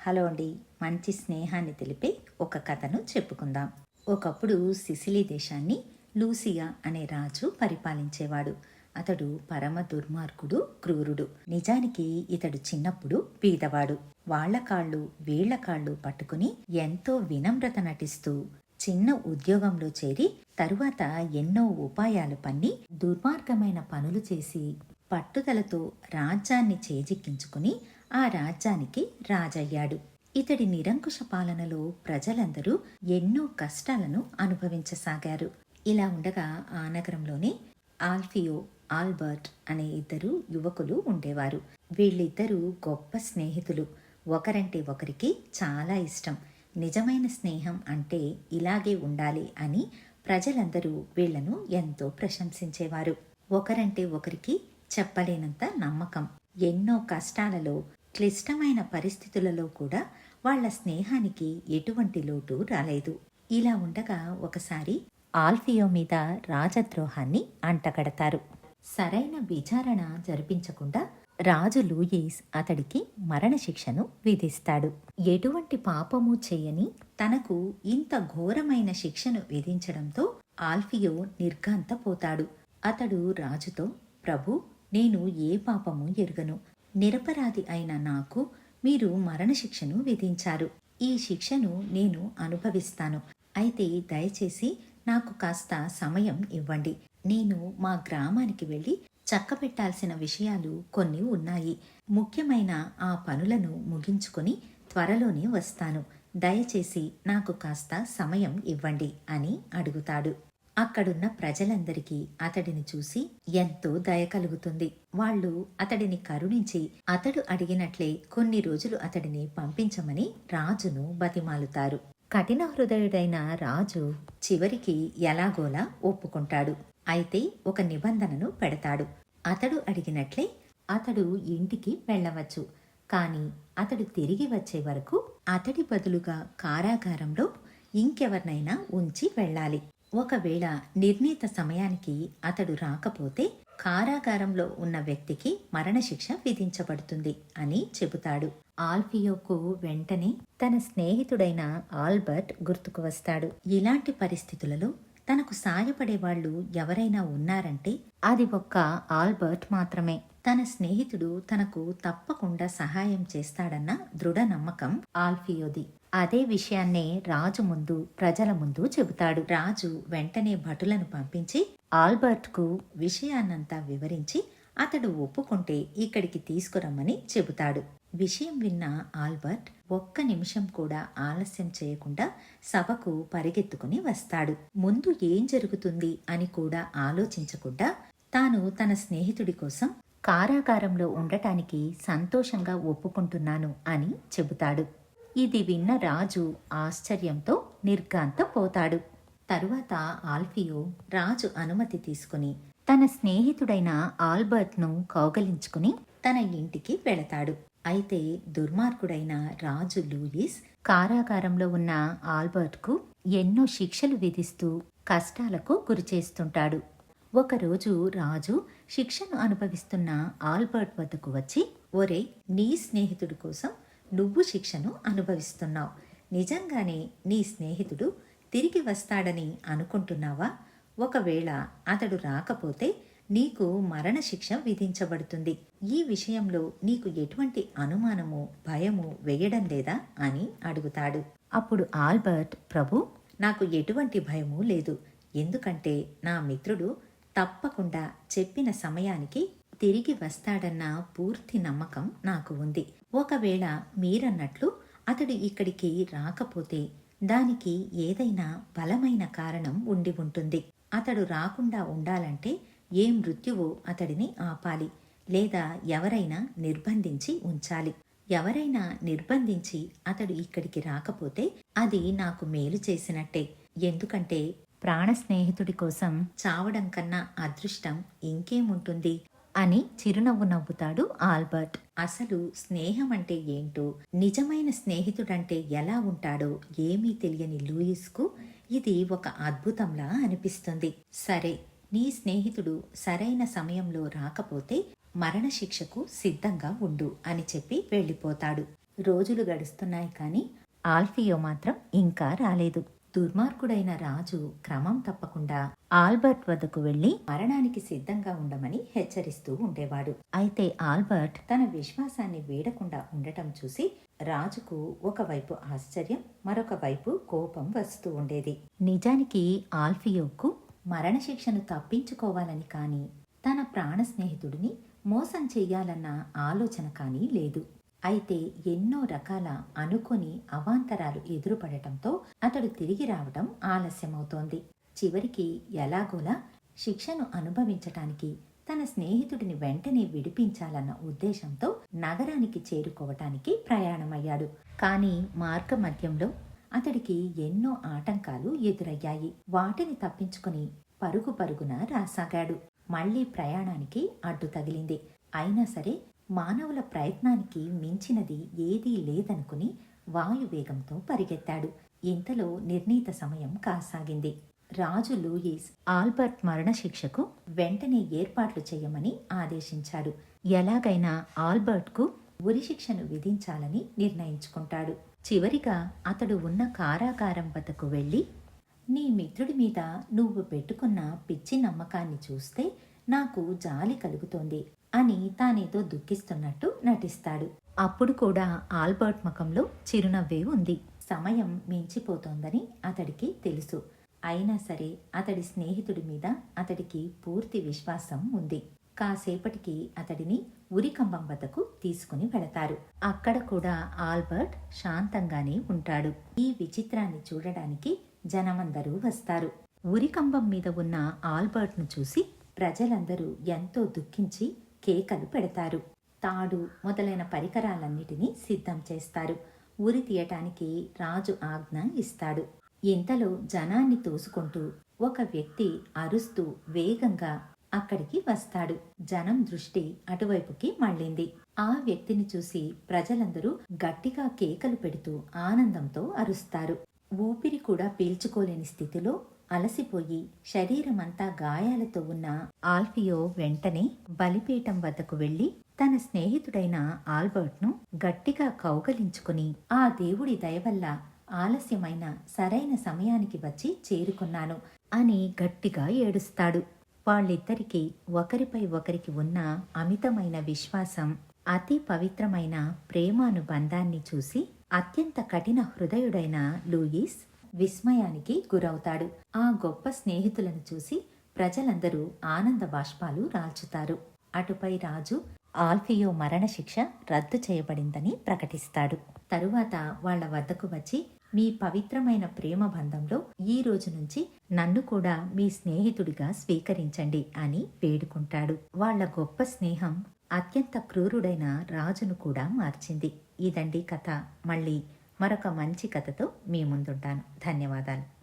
Hello అండి మంచి స్నేహాన్ని తెలిపే ఒక కథను చెప్పుకుందాం. ఒకప్పుడు సిసిలీ దేశాన్ని లూసియా అనే రాజు పరిపాలించేవాడు. అతడు పరమ దుర్మార్గుడు క్రూరుడు. నిజానికి ఇతడు చిన్నప్పుడు బీదవాడు వాళ్ళ కాళ్ళు వీళ్ళ కాళ్ళు పట్టుకుని ఎంతో వినమ్రత నటిస్తూ చిన్న ఉద్యోగంలో చేరి తరువాత ఎన్నో ఉపాయాలు పన్ని దుర్మార్గమైన పనులు చేసి పట్టుదలతో రాజ్యాన్ని చేజిక్కించుకుని ఆ రాజ్యానికి రాజయ్యాడు. ఇతడి నిరంకుశ పాలనలో ప్రజలందరూ ఎన్నో కష్టాలను అనుభవించసాగారు. ఇలా ఉండగా ఆ నగరంలోనే ఆల్ఫియో ఆల్బర్ట్ అనే ఇద్దరు యువకులు ఉండేవారు. వీళ్ళిద్దరూ గొప్ప స్నేహితులు. ఒకరంటే ఒకరికి చాలా ఇష్టం. నిజమైన స్నేహం అంటే ఇలాగే ఉండాలి అని ప్రజలందరూ వీళ్ళను ఎంతో ప్రశంసించేవారు. ఒకరంటే ఒకరికి చెప్పలేనంత నమ్మకం. ఎన్నో కష్టాలలో క్లిష్టమైన పరిస్థితులలో కూడా వాళ్ళ స్నేహానికి ఎటువంటి లోటు రాలేదు. ఇలా ఉండగా ఒకసారి ఆల్ఫియో మీద రాజద్రోహాన్ని అంటగడతారు. సరైన విచారణ జరిపించకుండా రాజు లూయిస్ అతడికి మరణశిక్షను విధిస్తాడు. ఎటువంటి పాపము చేయని తనకు ఇంత ఘోరమైన శిక్షను విధించడంతో ఆల్ఫియో నిర్ఘాంతపోతాడు. అతడు రాజుతో ప్రభు నేను ఏ పాపము ఎరుగను. నిరపరాధి అయిన నాకు మీరు మరణశిక్షను విధించారు. ఈ శిక్షను నేను అనుభవిస్తాను. అయితే దయచేసి నాకు కాస్త సమయం ఇవ్వండి. నేను మా గ్రామానికి వెళ్ళి చక్కబెట్టాల్సిన విషయాలు కొన్ని ఉన్నాయి. ముఖ్యమైన ఆ పనులను ముగించుకొని త్వరలోనే వస్తాను. దయచేసి నాకు కాస్త సమయం ఇవ్వండి అని అడుగుతాడు. అక్కడున్న ప్రజలందరికీ అతడిని చూసి ఎంతో దయ కలుగుతుంది. వాళ్ళు అతడిని కరుణించి అతడు అడిగినట్లే కొన్ని రోజులు అతడిని పంపించమని రాజును బతిమాలుతారు. కఠిన హృదయుడైన రాజు చివరికి ఎలాగోలా ఒప్పుకుంటాడు. అయితే ఒక నిబంధనను పెడతాడు. అతడు అడిగినట్లే అతడు ఇంటికి వెళ్ళవచ్చు. కానీ అతడు తిరిగి వచ్చే వరకు అతడి బదులుగా కారాగారంలో ఇంకెవరినైనా ఉంచి వెళ్ళాలి. ఒకవేళ నిర్ణీత సమయానికి అతడు రాకపోతే కారాగారంలో ఉన్న వ్యక్తికి మరణశిక్ష విధించబడుతుంది అని చెబుతాడు. ఆల్ఫియోకు వెంటనే తన స్నేహితుడైన ఆల్బర్ట్ గుర్తుకు వస్తాడు. ఇలాంటి పరిస్థితులలో తనకు సాయపడే వాళ్ళు ఎవరైనా ఉన్నారంటే అది ఒక్క ఆల్బర్ట్ మాత్రమే. తన స్నేహితుడు తనకు తప్పకుండా సహాయం చేస్తాడన్న దృఢ నమ్మకం ఆల్ఫియోది. అదే విషయాన్నే రాజు ముందు ప్రజల ముందు చెబుతాడు. రాజు వెంటనే భటులను పంపించి ఆల్బర్ట్కు విషయాన్నంతా వివరించి అతడు ఒప్పుకుంటే ఇక్కడికి తీసుకురమ్మని చెబుతాడు. విషయం విన్న ఆల్బర్ట్ ఒక్క నిమిషం కూడా ఆలస్యం చేయకుండా సభకు పరిగెత్తుకుని వస్తాడు. ముందు ఏం జరుగుతుంది అని కూడా ఆలోచించకుండా తాను తన స్నేహితుడి కోసం కారాగారంలో ఉండటానికి సంతోషంగా ఒప్పుకుంటున్నాను అని చెబుతాడు. ఇది విన్న రాజు ఆశ్చర్యంతో నిర్గాంతపోతాడు తరువాత ఆల్ఫియో రాజు అనుమతి తీసుకుని తన స్నేహితుడైన ఆల్బర్ట్ను కౌగలించుకుని తన ఇంటికి వెళతాడు. అయితే దుర్మార్గుడైన రాజు లూయిస్ కారాగారంలో ఉన్న ఆల్బర్ట్కు ఎన్నో శిక్షలు విధిస్తూ కష్టాలకు గురిచేస్తుంటాడు ఒకరోజు రాజు శిక్షను అనుభవిస్తున్న ఆల్బర్ట్ వద్దకు వచ్చి ఒరే నీ స్నేహితుడి కోసం నువ్వు శిక్షను అనుభవిస్తున్నావు. నిజంగానే నీ స్నేహితుడు తిరిగి వస్తాడని అనుకుంటున్నావా? ఒకవేళ అతడు రాకపోతే నీకు మరణశిక్ష విధించబడుతుంది. ఈ విషయంలో నీకు ఎటువంటి అనుమానము భయము వేయడం లేదా అని అడుగుతాడు. అప్పుడు ఆల్బర్ట్ ప్రభు నాకు ఎటువంటి భయము లేదు. ఎందుకంటే నా మిత్రుడు తప్పకుండా చెప్పిన సమయానికి తిరిగి వస్తాడన్న పూర్తి నమ్మకం నాకు ఉంది. ఒకవేళ మీరన్నట్లు అతడు ఇక్కడికి రాకపోతే దానికి ఏదైనా బలమైన కారణం ఉండి ఉంటుంది. అతడు రాకుండా ఉండాలంటే ఏ మృత్యువు అతడిని ఆపాలి లేదా ఎవరైనా నిర్బంధించి ఉంచాలి. ఎవరైనా నిర్బంధించి అతడు ఇక్కడికి రాకపోతే అది నాకు మేలు చేసినట్టే. ఎందుకంటే ప్రాణ స్నేహితుడి కోసం చావడం కన్నా అదృష్టం ఇంకేముంటుంది? అని చిరునవ్వు నవ్వుతాడు ఆల్బర్ట్. అసలు స్నేహం అంటే ఏంటో? నిజమైన స్నేహితుడంటే ఎలా ఉంటాడో ఏమీ తెలియని లూయిస్కు ఇది ఒక అద్భుతంలా అనిపిస్తుంది. సరే నీ స్నేహితుడు సరైన సమయంలో రాకపోతే మరణశిక్షకు సిద్ధంగా ఉండు అని చెప్పి వెళ్ళిపోతాడు. రోజులు గడుస్తున్నాయి కానీ ఆల్ఫియో మాత్రం ఇంకా రాలేదు. దుర్మార్గుడైన రాజు క్రమం తప్పకుండా ఆల్బర్ట్ వద్దకు వెళ్ళి మరణానికి సిద్ధంగా ఉండమని హెచ్చరిస్తూ ఉండేవాడు. అయితే ఆల్బర్ట్ తన విశ్వాసాన్ని వీడకుండా ఉండటం చూసి రాజుకు ఒకవైపు ఆశ్చర్యం మరొక వైపు కోపం వస్తూ ఉండేది. నిజానికి ఆల్ఫియోకు మరణశిక్షను తప్పించుకోవాలని కానీ తన ప్రాణ స్నేహితుడిని మోసం చెయ్యాలన్న ఆలోచన కానీ లేదు. అయితే ఎన్నో రకాల అనుకొని అవాంతరాలు ఎదురుపడటంతో అతడు తిరిగి రావటం ఆలస్యమవుతోంది. చివరికి ఎలాగోలా శిక్షను అనుభవించటానికి తన స్నేహితుడిని వెంటనే విడిపించాలన్న ఉద్దేశంతో నగరానికి చేరుకోవటానికి ప్రయాణమయ్యాడు. కానీ మార్గమధ్యంలో అతడికి ఎన్నో ఆటంకాలు ఎదురయ్యాయి. వాటిని తప్పించుకుని పరుగు పరుగున రాసాగాడు. మళ్ళీ ప్రయాణానికి అడ్డు తగిలింది. అయినా సరే మానవుల ప్రయత్నానికి మించినది ఏదీ లేదనుకుని వాయువేగంతో పరిగెత్తాడు. ఇంతలో నిర్ణీత సమయం కాసాగింది. రాజు లూయిస్ ఆల్బర్ట్ మరణశిక్షకు వెంటనే ఏర్పాట్లు చేయమని ఆదేశించాడు. ఎలాగైనా ఆల్బర్ట్కు ఉరిశిక్షను విధించాలని నిర్ణయించుకుంటాడు. చివరిగా అతడు ఉన్న కారాగారం వద్దకు వెళ్ళి నీ మిత్రుడి మీద నువ్వు పెట్టుకున్న పిచ్చి నమ్మకాన్ని చూస్తే నాకు జాలి కలుగుతోంది అని తానేదో దుఃఖిస్తున్నట్టు నటిస్తాడు. అప్పుడు కూడా ఆల్బర్ట్ ముఖంలో చిరునవ్వే ఉంది. సమయం మించిపోతోందని అతడికి తెలుసు. అయినా సరే అతడి స్నేహితుడి మీద అతడికి పూర్తి విశ్వాసం ఉంది. కాసేపటికి అతడిని ఉరికంబం వద్దకు తీసుకుని వెళతారు. అక్కడ కూడా ఆల్బర్ట్ శాంతంగానే ఉంటాడు. ఈ విచిత్రాన్ని చూడడానికి జనమందరూ వస్తారు. ఉరికంబం మీద ఉన్న ఆల్బర్ట్ను చూసి ప్రజలందరూ ఎంతో దుఃఖించి కేకలు పెడతారు. తాడు మొదలైన పరికరాలన్నిటినీ సిద్ధం చేస్తారు. ఉరి తీయటానికి రాజు ఆజ్ఞ ఇస్తాడు. ఇంతలో జనాన్ని తోసుకుంటూ ఒక వ్యక్తి అరుస్తూ వేగంగా అక్కడికి వస్తాడు. జనం దృష్టి అటువైపుకి మళ్ళింది. ఆ వ్యక్తిని చూసి ప్రజలందరూ గట్టిగా కేకలు పెడుతూ ఆనందంతో అరుస్తారు. ఊపిరి కూడా పీల్చుకోలేని స్థితిలో అలసిపోయి శరీరమంతా గాయాలతో ఉన్న ఆల్ఫియో వెంటనే బలిపీఠం వద్దకు వెళ్ళి తన స్నేహితుడైన ఆల్బర్ట్ను గట్టిగా కౌగలించుకుని ఆ దేవుడి దయవల్ల ఆలస్యమైన సరైన సమయానికి వచ్చి చేరుకున్నాను అని గట్టిగా ఏడుస్తాడు. వాళ్ళిద్దరికీ ఒకరిపై ఒకరికి ఉన్న అమితమైన విశ్వాసం అతి పవిత్రమైన ప్రేమానుబంధాన్ని చూసి అత్యంత కఠిన హృదయుడైన లూయిస్ విస్మయానికి గురవుతాడు. ఆ గొప్ప స్నేహితులను చూసి ప్రజలందరూ ఆనంద బాష్పాలు రాల్చుతారు. అటుపై రాజు ఆల్ఫియో మరణశిక్ష రద్దు చేయబడిందని ప్రకటిస్తాడు. తరువాత వాళ్ళ వద్దకు వచ్చి మీ పవిత్రమైన ప్రేమ బంధంలో ఈ రోజు నుంచి నన్ను కూడా మీ స్నేహితుడిగా స్వీకరించండి అని వేడుకుంటాడు. వాళ్ళ గొప్ప స్నేహం అత్యంత క్రూరుడైన రాజును కూడా మార్చింది. ఇదండి కథ. మళ్ళీ మరొక మంచి కథతో మీ ముందుంటాను. ధన్యవాదాలు.